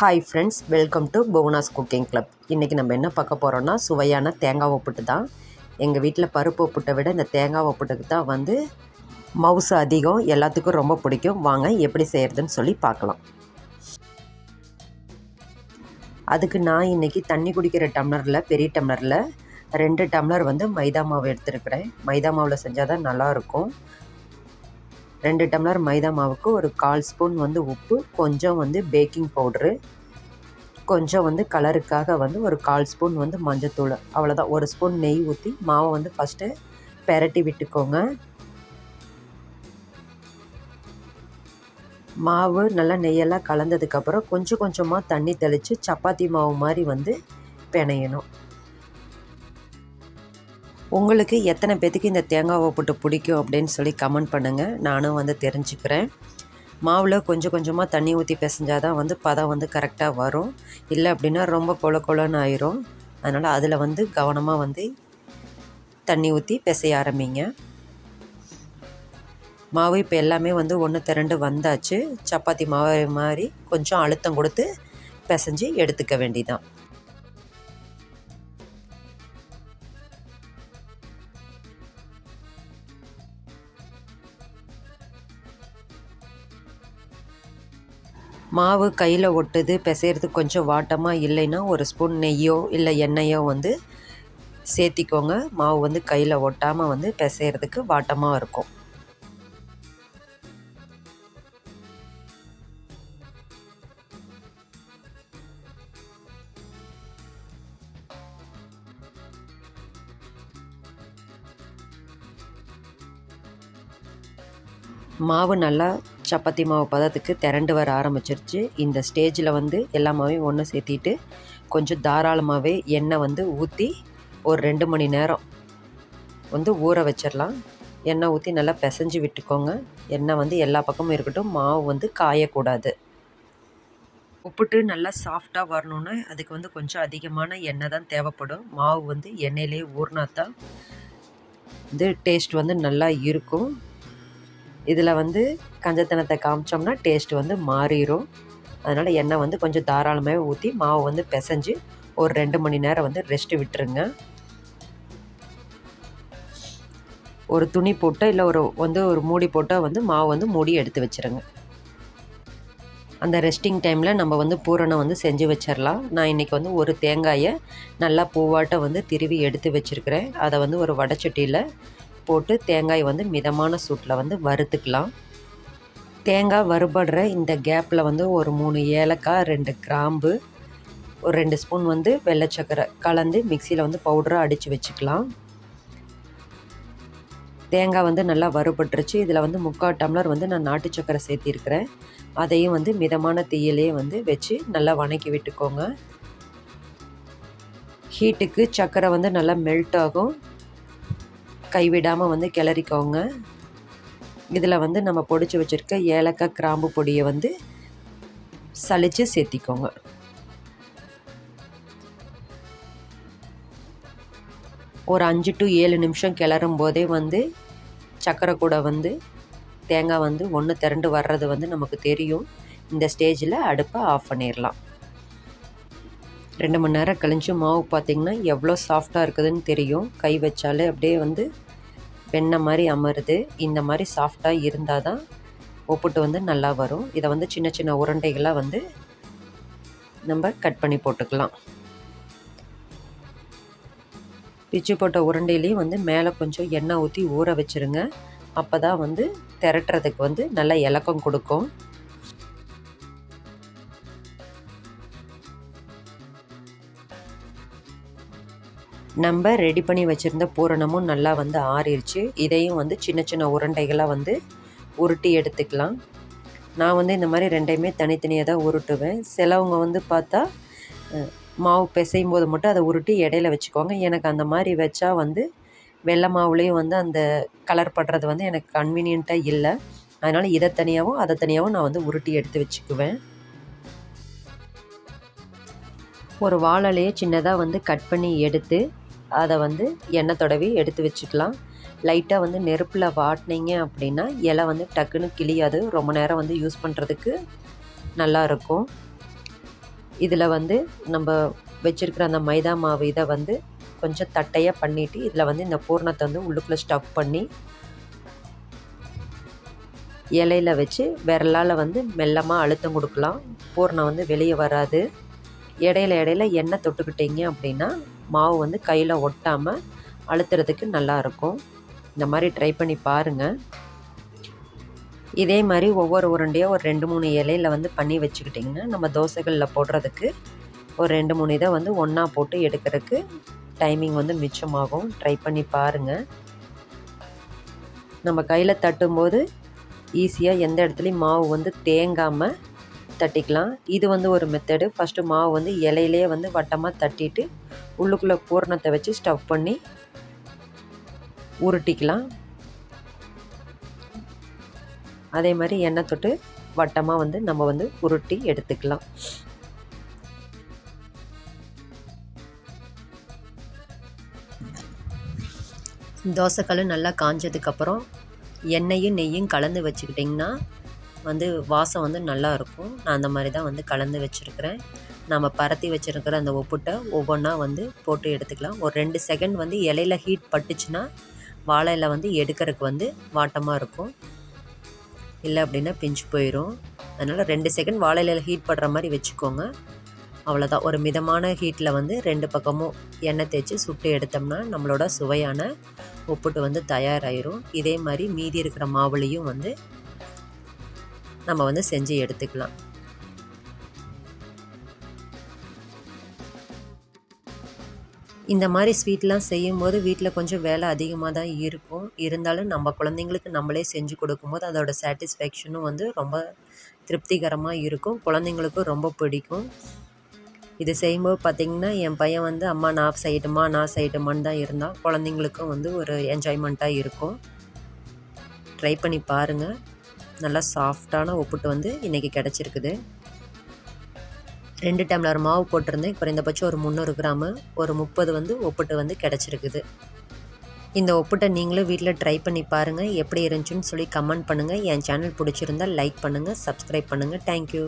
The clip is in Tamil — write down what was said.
Hi friends welcome to Bhuvanas cooking club இன்றைக்கி நம்ம என்ன பார்க்க போகிறோன்னா சுவையான தேங்காய் ஒப்புட்டு தான். எங்கள் வீட்டில் பருப்பு ஒப்புட்டை விட இந்த தேங்காய் ஒப்புட்டுக்கு தான் வந்து மவுசு அதிகம். எல்லாத்துக்கும் ரொம்ப பிடிக்கும். வாங்க எப்படி செய்கிறதுன்னு சொல்லி பார்க்கலாம். அதுக்கு நான் இன்றைக்கி தண்ணி குடிக்கிற டம்ளரில் பெரிய டம்ளரில் ரெண்டு டம்ளர் வந்து மைதா மாவு எடுத்துருக்கிறேன். மைதா மாவில் செஞ்சால் தான் நல்லாயிருக்கும் ரெண்டு டம்ளர் மைதா மாவுக்கு ஒரு கால் ஸ்பூன் வந்து உப்பு கொஞ்சம் வந்து பேக்கிங் பவுட்ரு கொஞ்சம் வந்து கலருக்காக வந்து ஒரு கால் ஸ்பூன் வந்து மஞ்சத்தூள். அவ்வளோதான் ஒரு ஸ்பூன் நெய் ஊற்றி மாவை வந்து ஃபஸ்ட்டு பெரட்டி விட்டுக்கோங்க. மாவு நல்லா நெய்யெல்லாம் கலந்ததுக்கப்புறம் கொஞ்சம் கொஞ்சமாக தண்ணி தெளித்து சப்பாத்தி மாவு மாதிரி வந்து பிணையணும். உங்களுக்கு எத்தனை பேத்துக்கு இந்த தேங்காவை போட்டு பிடிக்கும் அப்படின்னு சொல்லி கமெண்ட் பண்ணுங்கள் நானும் வந்து தெரிஞ்சுக்கிறேன். மாவில் கொஞ்சம் கொஞ்சமாக தண்ணி ஊற்றி பிசைஞ்சால் தான் வந்து பதம் வந்து கரெக்டாக வரும். இல்லை அப்படின்னா ரொம்ப கொல கொலன்னு ஆயிரும். அதனால் அதில் வந்து கவனமாக வந்து தண்ணி ஊற்றி பிசைய ஆரம்பிங்க. மாவு இப்போ எல்லாமே வந்து ஒன்று திரண்டு வந்தாச்சு. சப்பாத்தி மாவு மாதிரி கொஞ்சம் அழுத்தம் கொடுத்து பிசைஞ்சு எடுத்துக்க வேண்டிதான். மாவு கையில் ஒட்டுது பிசைறதுக்கு கொஞ்சம் வாட்டமாக இல்லைன்னா ஒரு ஸ்பூன் நெய்யோ இல்லை எண்ணெயோ வந்து சேர்த்திக்கோங்க. மாவு வந்து கையில் ஒட்டாமல் வந்து பிசைறதுக்கு வாட்டமாக இருக்கும். மாவு நல்லா சப்பாத்தி மாவு பதத்துக்கு திரண்டு வர ஆரம்பிச்சிருச்சு. இந்த ஸ்டேஜில் வந்து எல்லா மாவையும் ஒன்று சேர்த்திட்டு கொஞ்சம் தாராளமாகவே எண்ணெய் வந்து ஊற்றி ஒரு ரெண்டு மணி நேரம் வந்து ஊற வச்சிடலாம் எண்ணெய் ஊற்றி நல்லா பிசைஞ்சு விட்டுக்கோங்க. எண்ணெய் வந்து எல்லா பக்கமும் இருக்கட்டும். மாவு வந்து காயக்கூடாது. உப்புட்டு நல்லா சாஃப்டாக வரணுன்னா அதுக்கு வந்து கொஞ்சம் அதிகமான எண்ணெய் தான் தேவைப்படும். மாவு வந்து எண்ணெயிலே ஊறினா தான் வந்து டேஸ்ட் வந்து நல்லா இருக்கும். இதில் வந்து கஞ்சத்தனத்தை காமிச்சோம்னா டேஸ்ட் வந்து மாறிடும் அதனால் எண்ணெய் வந்து கொஞ்சம் தாராளமாகவே ஊற்றி மாவு வந்து பிசைஞ்சு ஒரு ரெண்டு மணி நேரம் வந்து ரெஸ்ட்டு விட்டுருங்க. ஒரு துணி போட்டு இல்லை ஒரு வந்து ஒரு மூடி போட்டால் வந்து மாவு வந்து மூடி எடுத்து வச்சுருங்க. அந்த ரெஸ்டிங் டைமில் நம்ம வந்து பூரணம் வந்து செஞ்சு வச்சிடலாம் நான் இன்றைக்கி வந்து ஒரு தேங்காயை நல்லா பூவாட்டை வந்து திருவி எடுத்து வச்சுருக்கிறேன். அதை வந்து ஒரு வடச்சட்டியில் போட்டு தேங்காய் வந்து மிதமான சூட்டில் வந்து வறுத்துக்கலாம். தேங்காய் வறுபடுற இந்த கேப்பில் வந்து ஒரு மூணு ஏலக்காய் ரெண்டு கிராம்பு ஒரு ரெண்டு ஸ்பூன் வந்து வெள்ளை சக்கரை கலந்து மிக்சியில் வந்து பவுடராக அடித்து வச்சுக்கலாம். தேங்காய் வந்து நல்லா வறுபட்டுருச்சு. இதில் வந்து முக்கால் டம்ளர் வந்து நான் நாட்டு சக்கரை சேர்த்திருக்கிறேன். அதையும் வந்து மிதமான தீயிலே வந்து வச்சு நல்லா வணக்கி விட்டுக்கோங்க. ஹீட்டுக்கு சக்கரை வந்து நல்லா மெல்ட் ஆகும். கைவிடாமல் வந்து கிளறிக்கோங்க. இதில் வந்து நம்ம பொடிச்சு வச்சுருக்க ஏலக்காய் கிராம்பு பொடியை வந்து சளிச்சு சேர்த்திக்கோங்க. ஒரு அஞ்சு டு ஏழு நிமிஷம் கிளறும் போதே வந்து சக்கரை கூட வந்து தேங்காய் வந்து ஒன்று திரண்டு வர்றது வந்து நமக்கு தெரியும். இந்த ஸ்டேஜில் அடுப்பை ஆஃப் பண்ணிடலாம் ரெண்டு மணி நேரம் கழிஞ்சு மாவு பார்த்திங்கன்னா எவ்வளோ சாஃப்டாக இருக்குதுன்னு தெரியும். கை வச்சாலே அப்படியே வந்து வெண்ணெய் மாதிரி அமருது. இந்த மாதிரி சாஃப்டாக இருந்தால் தான் ஒப்புட்டு வந்து நல்லா வரும். இதை வந்து சின்ன சின்ன உருண்டைகளாக வந்து நம்ம கட் பண்ணி போட்டுக்கலாம். பிச்சு போட்ட உருண்டையிலையும் வந்து மேலே கொஞ்சம் எண்ணெய் ஊற்றி ஊற வச்சுருங்க. அப்போ தான் வந்து திரட்டுறதுக்கு வந்து நல்ல இலக்கம் கொடுக்கும். நம்ம ரெடி பண்ணி வச்சுருந்த பூரணமும் நல்லா வந்து ஆறிடுச்சு இதையும் வந்து சின்ன சின்ன உருண்டைகளாக வந்து உருட்டி எடுத்துக்கலாம். நான் வந்து இந்த மாதிரி ரெண்டையுமே தனித்தனியாக தான் உருட்டுவேன். சிலவங்க வந்து பார்த்தா மாவு பிசையும் போது மட்டும் அதை உருட்டி இடையில வச்சுக்கோங்க எனக்கு அந்த மாதிரி வச்சா வந்து வெள்ளை மாவுலேயும் வந்து அந்த கலர் படுறது வந்து எனக்கு கன்வீனியண்ட்டாக இல்லை. அதனால் இதை தனியாகவும் அதை தனியாகவும் நான் வந்து உருட்டி எடுத்து வச்சுக்குவேன். ஒரு வாழலையே சின்னதாக வந்து கட் பண்ணி எடுத்து அதை வந்து எண்ணெய் தடவி எடுத்து வச்சுக்கலாம். லைட்டாக வந்து நெருப்பில் வாட்டினீங்க அப்படின்னா இலை வந்து டக்குன்னு கிளியாது. ரொம்ப நேரம் வந்து யூஸ் பண்ணுறதுக்கு நல்லா இருக்கும். இதில் வந்து நம்ம வச்சுருக்கிற அந்த மைதா மாவு இதை வந்து கொஞ்சம் தட்டையாக பண்ணிவிட்டு இதில் வந்து இந்த பூர்ணத்தை வந்து உள்ளுக்குள்ளே ஸ்டஃப் பண்ணி இலையில வச்சு விரலால் வந்து மெல்லமாக அழுத்தம் கொடுக்கலாம். பூர்ணம் வந்து வெளியே வராது. இடையில இடையில எண்ணெய் தொட்டுக்கிட்டீங்க அப்படின்னா மாவு வந்து கையில் ஒட்டாமல் அழுத்துறதுக்கு நல்லாயிருக்கும் இந்த மாதிரி ட்ரை பண்ணி பாருங்கள் இதே மாதிரி ஒவ்வொரு உருண்டையாக ஒரு ரெண்டு மூணு இலையில வந்து பண்ணி வச்சுக்கிட்டிங்கன்னா நம்ம தோசைகளில் போடுறதுக்கு ஒரு ரெண்டு மூணு இதை வந்து ஒன்றா போட்டு எடுக்கிறதுக்கு டைமிங் வந்து மிச்சமாகும். ட்ரை பண்ணி பாருங்கள் நம்ம கையில் தட்டும்போது ஈஸியாக எந்த இடத்துலையும் மாவு வந்து தேங்காமல் தட்டிக்கலாம். இது வந்து ஒரு மெத்தடு ஃபஸ்ட்டு மாவு வந்து இலையிலே வந்து வட்டமாக தட்டிட்டு உள்ளுக்குள்ளே பூரணத்தை வச்சு ஸ்டவ் பண்ணி உருட்டிக்கலாம். அதே மாதிரி எண்ணெய் தொட்டு வட்டமாக வந்து நம்ம வந்து உருட்டி எடுத்துக்கலாம். தோசைக்கல் நல்லா காஞ்சதுக்கப்புறம் எண்ணெயும் நெய்யும் கலந்து வச்சுக்கிட்டிங்கன்னா வந்து வாசம் வந்து நல்லா இருக்கும் நான் அந்த மாதிரி தான் வந்து கலந்து வச்சுருக்கிறேன். நம்ம பரத்தி வச்சுருக்கிற அந்த ஒப்புட்டை ஒவ்வொன்றா வந்து போட்டு எடுத்துக்கலாம். ஒரு ரெண்டு செகண்ட் வந்து இலையில ஹீட் பட்டுச்சுன்னா வாழையில் வந்து எடுக்கிறதுக்கு வந்து வாட்டமாக இருக்கும். இல்லை அப்படின்னா பிஞ்சு போயிடும் அதனால் ரெண்டு செகண்ட் வாழை இலையில் ஹீட் படுற மாதிரி வச்சுக்கோங்க. அவ்வளோதான் ஒரு மிதமான ஹீட்டில் வந்து ரெண்டு பக்கமும் எண்ணெய் தேய்ச்சி சுட்டு எடுத்தோம்னா நம்மளோட சுவையான உப்புட்டு வந்து தயாராகிரும் இதே மாதிரி மீதி இருக்கிற மாவுளையும் வந்து நம்ம வந்து செஞ்சு எடுத்துக்கலாம். இந்த மாதிரி ஸ்வீட்லாம் செய்யும்போது வீட்டில் கொஞ்சம் வேலை அதிகமாக தான் இருக்கும். இருந்தாலும் நம்ம குழந்தைங்களுக்கு நம்மளே செஞ்சு கொடுக்கும்போது அதோட சாட்டிஸ்ஃபேக்ஷனும் வந்து ரொம்ப திருப்திகரமாக இருக்கும். குழந்தைங்களுக்கும் ரொம்ப பிடிக்கும். இது செய்யும்போது பார்த்திங்கன்னா என் பையன் வந்து அம்மா நான் செய்யட்டுமா? நான் செய்யட்டுமான்னு தான் இருந்தான். குழந்தைங்களுக்கும் வந்து ஒரு என்ஜாய்மெண்ட்டாக இருக்கும். ட்ரை பண்ணி பாருங்கள் நல்லா சாஃப்டான ஒப்புட்டு வந்து இன்றைக்கி கிடச்சிருக்குது. ரெண்டு டம்ளர் மாவு போட்டிருந்தேன். குறைந்தபட்சம் ஒரு முந்நூறு கிராமு ஒரு முப்பது வந்து ஒப்புட்டு வந்து கிடச்சிருக்குது. இந்த ஒப்புட்டை நீங்களும் வீட்டில் ட்ரை பண்ணி பாருங்கள் எப்படி இருந்துச்சுன்னு சொல்லி கமெண்ட் பண்ணுங்கள் என் சேனல் பிடிச்சிருந்தால் லைக் பண்ணுங்கள் சப்ஸ்கிரைப் பண்ணுங்கள் தேங்க்யூ